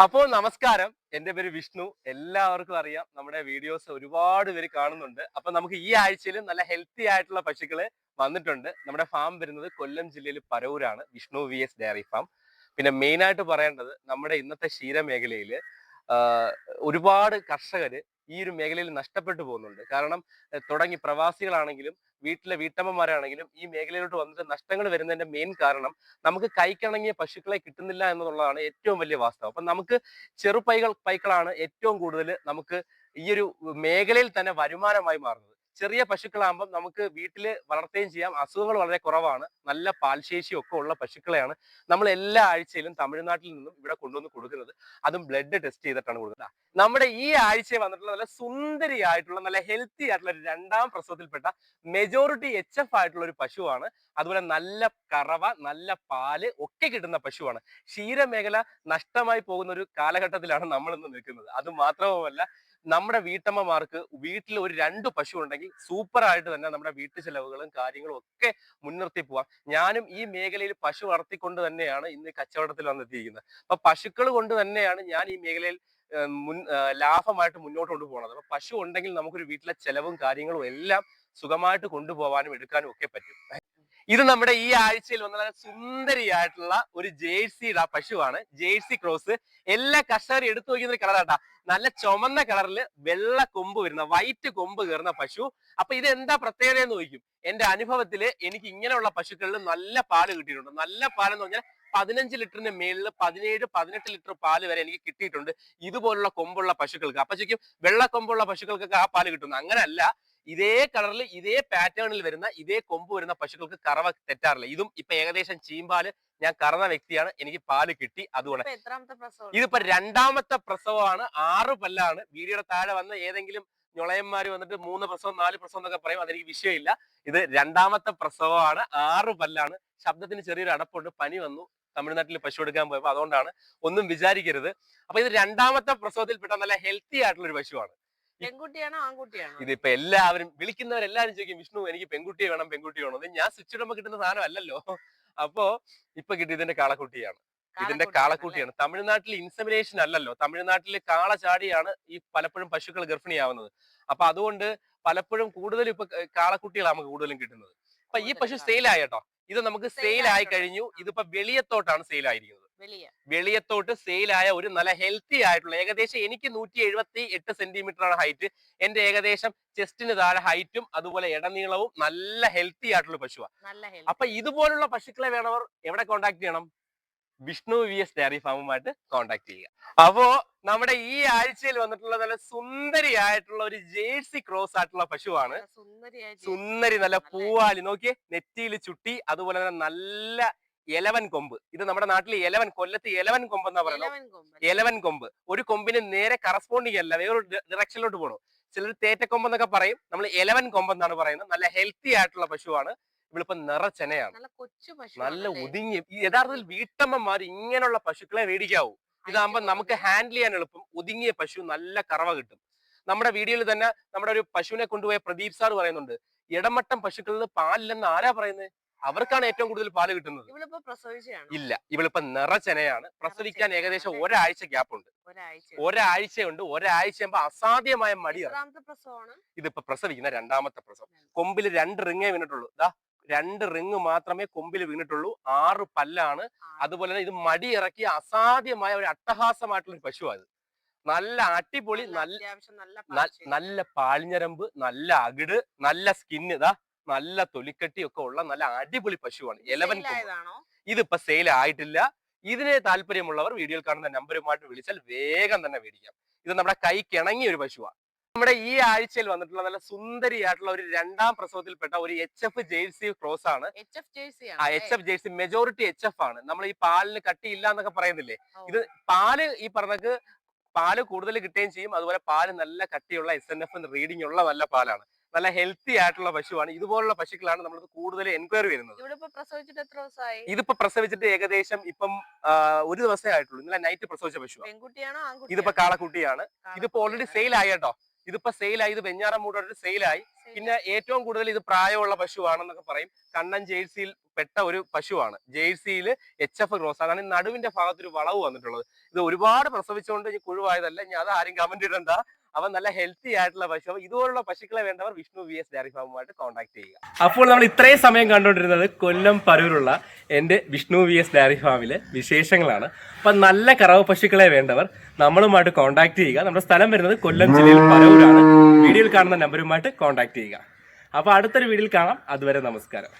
അപ്പോൾ നമസ്കാരം. എന്റെ പേര് വിഷ്ണു. എല്ലാവർക്കും അറിയാം. നമ്മുടെ വീഡിയോസ് ഒരുപാട് പേര് കാണുന്നുണ്ട്. അപ്പൊ നമുക്ക് ഈ ആഴ്ചയിൽ നല്ല ഹെൽത്തി ആയിട്ടുള്ള പശുക്കൾ വന്നിട്ടുണ്ട്. നമ്മുടെ ഫാം വരുന്നത് കൊല്ലം ജില്ലയിൽ പരവൂരാണ് Vishnu V S dairy farm പിന്നെ മെയിൻ ആയിട്ട് പറയേണ്ടത് നമ്മുടെ ഇന്നത്തെ ക്ഷീരമേഖലയിൽ ഒരുപാട് കർഷകര് ഈ ഒരു മേഖലയിൽ നഷ്ടപ്പെട്ടു പോകുന്നുണ്ട്. കാരണം തുടങ്ങി പ്രവാസികളാണെങ്കിലും വീട്ടിലെ വീട്ടമ്മമാരാണെങ്കിലും ഈ മേഖലയിലോട്ട് വന്നിട്ട് നഷ്ടങ്ങൾ വരുന്നതിന്റെ മെയിൻ കാരണം നമുക്ക് കൈക്കിണങ്ങിയ പശുക്കളെ കിട്ടുന്നില്ല എന്നുള്ളതാണ് ഏറ്റവും വലിയ വാസ്തവം. അപ്പൊ നമുക്ക് ചെറുപൈകൾ പൈക്കളാണ് ഏറ്റവും കൂടുതൽ നമുക്ക് ഈ ഒരു മേഖലയിൽ തന്നെ വരുമാനമായി മാറുന്നത്. ചെറിയ പശുക്കളാകുമ്പോൾ നമുക്ക് വീട്ടിൽ വളർത്തുകയും ചെയ്യാം. അസുഖങ്ങൾ വളരെ കുറവാണ്. നല്ല പാൽശേഷി ഒക്കെ ഉള്ള പശുക്കളെയാണ് നമ്മൾ എല്ലാ ആഴ്ചയിലും തമിഴ്നാട്ടിൽ നിന്നും ഇവിടെ കൊണ്ടുവന്ന് കൊടുക്കുന്നത്. അതും ബ്ലഡ് ടെസ്റ്റ് ചെയ്തിട്ടാണ് കൊടുക്കുന്നത്. നമ്മുടെ ഈ ആഴ്ച വന്നിട്ടുള്ള നല്ല സുന്ദരിയായിട്ടുള്ള നല്ല ഹെൽത്തി ആയിട്ടുള്ള ഒരു രണ്ടാം പ്രസവത്തിൽപ്പെട്ട മെജോറിറ്റി എച്ച് എഫ് ആയിട്ടുള്ള ഒരു പശുവാണ്. അതുപോലെ നല്ല കറവ നല്ല പാൽ ഒക്കെ കിട്ടുന്ന പശുവാണ്. ക്ഷീരമേഖല നഷ്ടമായി പോകുന്ന ഒരു കാലഘട്ടത്തിലാണ് നമ്മൾ ഇന്ന് നിൽക്കുന്നത്. അത് മാത്രവുമല്ല നമ്മുടെ വീട്ടമ്മമാർക്ക് വീട്ടിൽ ഒരു രണ്ട് പശു ഉണ്ടെങ്കിൽ സൂപ്പർ ആയിട്ട് തന്നെ നമ്മുടെ വീട്ടു ചെലവുകളും കാര്യങ്ങളും ഒക്കെ മുൻനിർത്തി പോവാം. ഞാനും ഈ മേഖലയിൽ പശു വളർത്തിക്കൊണ്ട് തന്നെയാണ് ഇന്ന് കച്ചവടത്തിൽ വന്നെത്തിയിരിക്കുന്നത്. അപ്പൊ പശുക്കൾ കൊണ്ട് തന്നെയാണ് ഞാൻ ഈ മേഖലയിൽ മുൻ ലാഭമായിട്ട് മുന്നോട്ട് കൊണ്ടുപോകുന്നത് അപ്പൊ പശു ഉണ്ടെങ്കിൽ നമുക്കൊരു വീട്ടിലെ ചെലവും കാര്യങ്ങളും എല്ലാം സുഖമായിട്ട് കൊണ്ടുപോകാനും എടുക്കാനും ഒക്കെ പറ്റും. ഇത് നമ്മുടെ ഈ ആഴ്ചയിൽ വന്ന നല്ല സുന്ദരിയായിട്ടുള്ള ഒരു ജേഴ്സിയുടെ പശുവാണ്. Jersey cross. എല്ലാ കർഷകരും എടുത്തു നോക്കുന്ന ഒരു കളറാട്ടാ നല്ല ചുമന്ന കളറിൽ വെള്ള കൊമ്പ് വരുന്ന വൈറ്റ് കൊമ്പ് കയറുന്ന പശു. അപ്പൊ ഇത് എന്താ പ്രത്യേകത എന്ന് ചോദിക്കും? എന്റെ അനുഭവത്തിൽ എനിക്ക് ഇങ്ങനെയുള്ള പശുക്കളിൽ നല്ല പാൽ കിട്ടിയിട്ടുണ്ട്. നല്ല പാലെന്ന് പറഞ്ഞാൽ പതിനഞ്ച് ലിറ്ററിന് മേളിൽ പതിനേഴ് പതിനെട്ട് ലിറ്റർ പാൽ വരെ എനിക്ക് കിട്ടിയിട്ടുണ്ട് ഇതുപോലുള്ള കൊമ്പുള്ള പശുക്കൾക്ക്. അപ്പൊ ശരിക്കും വെള്ള കൊമ്പുള്ള പശുക്കൾക്കൊക്കെ ആ പാൽ കിട്ടുന്നു? അങ്ങനെയല്ല ഇതേ കളറിൽ ഇതേ പാറ്റേണിൽ വരുന്ന ഇതേ കൊമ്പ് വരുന്ന പശുക്കൾക്ക് കറവ തെറ്റാറില്ല. ഇതും ഇപ്പൊ ഏകദേശം ചീമ്പാൽ ഞാൻ കറന്ന വ്യക്തിയാണ്. എനിക്ക് പാൽ കിട്ടി. അതുകൊണ്ട് ഇതിപ്പോ രണ്ടാമത്തെ പ്രസവമാണ്. ആറ് പല്ലാണ്. വീഡിയോയുടെ താഴെ വന്ന ഏതെങ്കിലും ഞൊളയന്മാര് വന്നിട്ട് മൂന്ന് പ്രസവം നാല് പ്രസവം എന്നൊക്കെ പറയും. അതെനിക്ക് വിഷയമില്ല. ഇത് രണ്ടാമത്തെ പ്രസവമാണ്. ആറ് പല്ലാണ്. ശബ്ദത്തിന് ചെറിയൊരു അടപ്പുണ്ട്. പനി വന്നു. തമിഴ്നാട്ടിൽ പശു എടുക്കാൻ പോയപ്പോ അതുകൊണ്ടാണ്. ഒന്നും വിചാരിക്കരുത്. അപ്പൊ ഇത് രണ്ടാമത്തെ പ്രസവത്തിൽപ്പെട്ട നല്ല ഹെൽത്തി ആയിട്ടുള്ള ഒരു പശുവാണ്. പെൺകുട്ടിയാണോ ആൺകുട്ടിയാണോ? ഇതിപ്പോ എല്ലാവരും വിളിക്കുന്നവരെല്ലാരും ചോദിക്കും വിഷ്ണു എനിക്ക് പെൺകുട്ടിയെ വേണം പെൺകുട്ടിയെ വേണം. ഇത് ഞാൻ സ്വിച്ച് ഇടുമ്പോ കിട്ടുന്ന സാധനം അല്ലല്ലോ. അപ്പോ ഇപ്പൊ കിട്ടി ഇതിന്റെ കാളക്കുട്ടിയാണ്. ഇതിന്റെ കാളക്കുട്ടിയാണ്. തമിഴ്നാട്ടിൽ ഇൻസമിനേഷൻ അല്ലല്ലോ. തമിഴ്നാട്ടിൽ കാള ചാടിയാണ് ഈ പലപ്പോഴും പശുക്കൾ ഗർഭിണിയാവുന്നത്. അപ്പൊ അതുകൊണ്ട് പലപ്പോഴും കൂടുതലും ഇപ്പൊ കാളക്കുട്ടികളാണ് നമുക്ക് കൂടുതലും കിട്ടുന്നത്. അപ്പൊ ഈ പശു സെയിൽ ആയി കേട്ടോ. ഇത് നമുക്ക് സെയിൽ ആയി കഴിഞ്ഞു. ഇതിപ്പോ വെളിയത്തോട്ടാണ് സെയിൽ ആയിരിക്കുന്നത്. വെളിയത്തോട്ട് സെയിൽ ആയ ഒരു നല്ല ഹെൽത്തി ആയിട്ടുള്ള ഏകദേശം എനിക്ക് നൂറ്റി എഴുപത്തി എട്ട് സെന്റിമീറ്റർ ആണ് ഹൈറ്റ്. എന്റെ ഏകദേശം ചെസ്റ്റിന് താഴെ ഹൈറ്റും അതുപോലെ ഇടനീളവും നല്ല ഹെൽത്തി ആയിട്ടുള്ള പശുവാണ് അപ്പൊ ഇതുപോലുള്ള പശുക്കളെ വേണവർ എവിടെ കോണ്ടാക്ട് ചെയ്യണം? വിഷ്ണു വി എസ് ഡയറി ഫാമുമായിട്ട് കോണ്ടാക്ട് ചെയ്യുക. അപ്പോ നമ്മുടെ ഈ ആഴ്ചയിൽ വന്നിട്ടുള്ള നല്ല സുന്ദരിയായിട്ടുള്ള ഒരു ജേഴ്സി ക്രോസ് ആയിട്ടുള്ള പശുവാണ്. സുന്ദരി നല്ല പൂവാലി. നോക്കിയേ നെറ്റിയിൽ ചുട്ടി അതുപോലെ തന്നെ നല്ല എലവൻ കൊമ്പ്. ഇത് നമ്മുടെ നാട്ടിൽ ഇലവൻ കൊല്ലത്ത് ഇലവൻ കൊമ്പ് എന്നാ പറയുന്നത്. ഇലവൻ കൊമ്പ്. ഒരു കൊമ്പിന് നേരെ കറസ്പോണ്ടിങ് അല്ല വേറൊരു ഡയറക്ഷനിലോട്ട് പോകണം ചിലർ തേറ്റക്കൊമ്പ് എന്നൊക്കെ പറയും. നമ്മൾ ഇലവൻ കൊമ്പ് എന്നാണ് പറയുന്നത്. നല്ല ഹെൽത്തി ആയിട്ടുള്ള പശുവാണ്. ഇവളിപ്പോ നിറച്ചെനയാണ് നല്ല ഒതുങ്ങി. യഥാർത്ഥത്തിൽ വീട്ടമ്മമാർ ഇങ്ങനെയുള്ള പശുക്കളെ മേടിക്കാവൂ. ഇതാകുമ്പോ നമുക്ക് ഹാൻഡിൽ ചെയ്യാൻ എളുപ്പം. ഒതുങ്ങിയ പശു നല്ല കറവ കിട്ടും. നമ്മുടെ വീഡിയോയിൽ തന്നെ നമ്മുടെ ഒരു പശുവിനെ കൊണ്ടുപോയ പ്രദീപ് സാർ പറയുന്നുണ്ട്. ഇടമട്ടം പശുക്കളിൽ പാലില്ലെന്ന് ആരാ പറയുന്നത് അവർക്കാണ് ഏറ്റവും കൂടുതൽ പാൽ കിട്ടുന്നത്. ഇല്ല ഇവളിപ്പോ നിറച്ചെനയാണ്. പ്രസവിക്കാൻ ഏകദേശം? ഒരാഴ്ച ഗ്യാപ്പ് ഉണ്ട്. ഒരാഴ്ച. ഒരാഴ്ചയുണ്ട്. ഒരാഴ്ച ആകുമ്പോ അസാധ്യമായ മടിയാണ് ഇതിപ്പോ പ്രസവിക്കുന്ന രണ്ടാമത്തെ പ്രസവം. കൊമ്പിൽ രണ്ട് റിങ്ങേ വീണിട്ടുള്ളൂ. ഇതാ രണ്ട് റിങ് മാത്രമേ കൊമ്പിൽ വീണിട്ടുള്ളൂ. ആറ് പല്ലാണ്. അതുപോലെ തന്നെ ഇത് മടി ഇറക്കി അസാധ്യമായ ഒരു അട്ടഹാസമായിട്ടുള്ള ഒരു പശുവാണ് അത് നല്ല അടിപൊളി നല്ല നല്ല പാളിഞ്ഞരമ്പ് നല്ല പാൽഞ്ഞരമ്പ് നല്ല അകിട് നല്ല സ്കിന്ന്. ഇതാ നല്ല തൊലിക്കട്ടി ഒക്കെ ഉള്ള നല്ല അടിപൊളി പശുവാണ്. എലവൻ ആയതാണോ ഇതിപ്പോ സെയിൽ ആയിട്ടില്ല ഇതിന് താല്പര്യമുള്ളവർ വീഡിയോയിൽ കാണുന്ന നമ്പറുമായിട്ട് വിളിച്ചാൽ വേഗം തന്നെ മേടിക്കാം. ഇത് നമ്മുടെ കൈ കിണങ്ങിയ ഒരു പശുവാണ് നമ്മുടെ ഈ ആഴ്ചയിൽ വന്നിട്ടുള്ള നല്ല സുന്ദരിയായിട്ടുള്ള ഒരു രണ്ടാം പ്രസവത്തിൽപ്പെട്ട ഒരു എച്ച് എഫ് ജേഴ്സി ക്രോസ് ആണ്. എച്ച് എഫ് ജേഴ്സി ആ H F Jersey majority H F ആണ്. നമ്മൾ ഈ പാലിന് കട്ടിയില്ല എന്നൊക്കെ പറയുന്നില്ലേ? ഇത് പാൽ ഈ പറഞ്ഞക്ക് പാൽ കൂടുതൽ കിട്ടുകയും ചെയ്യും. അതുപോലെ പാൽ നല്ല കട്ടിയുള്ള എസ് എൻ എഫ് റീഡിംഗ് ഉള്ള നല്ല പാലാണ്. നല്ല ഹെൽത്തി ആയിട്ടുള്ള പശുവാണ്. ഇതുപോലുള്ള പശുക്കളാണ് നമ്മൾ കൂടുതൽ എൻക്വയറി വരുന്നത് ഇതിപ്പോ പ്രസവിച്ചിട്ട് ഏകദേശം ഇപ്പം ഒരു ദിവസമേ ആയിട്ടുള്ളൂ. ഇന്നലെ നൈറ്റ് പ്രസവിച്ച പശുവാണ് ഇതിപ്പോ കാളക്കുട്ടിയാണ്. ഇതിപ്പോ ഓൾറെഡി സെയിൽ ആയി. കേട്ടോ ഇതിപ്പോ സെയിലായി ഇത് വെഞ്ഞാറമൂടോട്ട് സെയിലായി പിന്നെ ഏറ്റവും കൂടുതൽ ഇത് പ്രായമുള്ള പശുവാണെന്നൊക്കെ പറയും. കണ്ണൻ ജേഴ്സിയിൽ പെട്ട ഒരു പശുവാണ്. ജേഴ്സിയിൽ എച്ച് എഫ് ക്രോസ് അതാണ് നടുവിന്റെ ഭാഗത്ത് ഒരു വളവ് വന്നിട്ടുള്ളത്. ഇത് ഒരുപാട് പ്രസവിച്ചുകൊണ്ട് ഇനി കുഴുവായതല്ല. ഇനി അത് ആരും കമന്റ് ഇടണ്ട അവൻ നല്ല ഹെൽത്തി ആയിട്ടുള്ള പശു. അപ്പൊ ഇതുപോലുള്ള പശുക്കളെ വേണ്ടവർ വിഷ്ണു വി എസ് ഡയറി ഫാമുമായിട്ട് കോൺടാക്ട് ചെയ്യുക. അപ്പോൾ നമ്മൾ ഇത്രയും സമയം കണ്ടുകൊണ്ടിരുന്നത് കൊല്ലം പരൂരുള്ള എന്റെ വിഷ്ണു വി എസ് ഡയറി ഫാമിലെ വിശേഷങ്ങളാണ്. അപ്പം നല്ല കറവ് പശുക്കളെ വേണ്ടവർ നമ്മളുമായിട്ട് കോൺടാക്ട് ചെയ്യുക. നമ്മുടെ സ്ഥലം വരുന്നത് കൊല്ലം ജില്ലയിൽ പരൂരാണ് വീഡിയോയിൽ കാണുന്ന നമ്പറുമായിട്ട് കോൺടാക്ട് ചെയ്യുക. അപ്പോൾ അടുത്തൊരു വീഡിയോയിൽ കാണാം. അതുവരെ നമസ്കാരം.